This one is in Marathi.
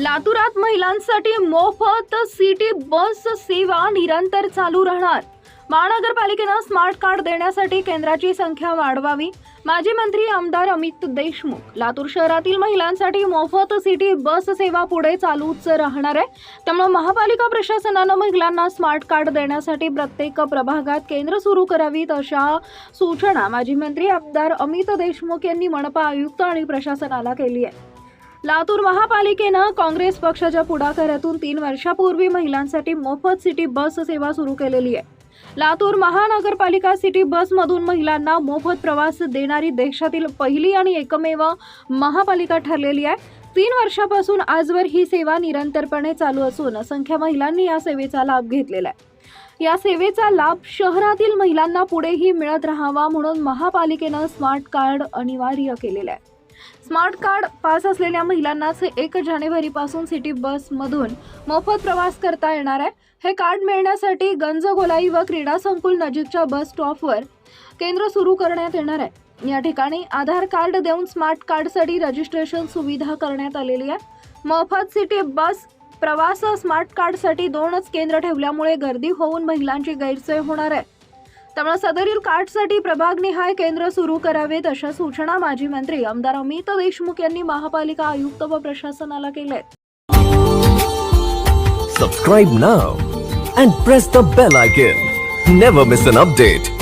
लातूरात महिलांसाठी मोफत सिटी बस सेवा निरंतर चालू राहणार. महानगरपालिकेनं स्मार्ट कार्ड देण्यासाठी केंद्राची संख्या वाढवावी. माजी मंत्री आमदार अमित देशमुख लातूर शहरातील महिलांसाठी मोफत सिटी बस सेवा पुढे चालूच राहणार आहे. त्यामुळे महापालिका प्रशासनानं महिलांना स्मार्ट कार्ड देण्यासाठी प्रत्येक प्रभागात केंद्र सुरू करावीत अशा सूचना माजी मंत्री आमदार अमित देशमुख यांनी मनपा आयुक्त आणि प्रशासनाला केली आहे. लातूर महापालिकेनं काँग्रेस पक्षाच्या पुढाकारातून तीन वर्षापूर्वी महिलांसाठी मोफत सिटी बस सेवा सुरू केलेली आहे. लातूर महानगरपालिका सिटी बसमधून महिलांना मोफत प्रवास देणारी देशातील पहिली आणि एकमेव महापालिका ठरलेली आहे. तीन वर्षापासून आजवर ही सेवा निरंतरपणे चालू असून असंख्य महिलांनी या सेवेचा लाभ घेतलेला आहे. या सेवेचा लाभ शहरातील महिलांना पुढेही मिळत राहावा म्हणून महापालिकेनं स्मार्ट कार्ड अनिवार्य केलेलं आहे. स्मार्ट कार्ड पास असलेल्या महिलांनाच एक जानेवारीपासून सिटी बसमधून मोफत प्रवास करता येणार आहे. हे कार्ड मिळण्यासाठी गंजगोलाई व क्रीडा संकुल नजीकच्या बस स्टॉपवर केंद्र सुरू करण्यात येणार आहे. या ठिकाणी आधार कार्ड देऊन स्मार्ट कार्डसाठी रजिस्ट्रेशन सुविधा करण्यात आलेली आहे. मोफत सिटी बस प्रवास स्मार्ट कार्डसाठी दोनच केंद्र ठेवल्यामुळे गर्दी होऊन महिलांची गैरसोय होणार आहे. त्यामुळे सदरील कार्डसाठी प्रभागनिहाय केंद्र सुरू करावेत अशा सूचना माजी मंत्री आमदार अमित देशमुख यांनी महापालिका आयुक्त व प्रशासनाला केल्या subscribe now and press the bell icon never miss an update.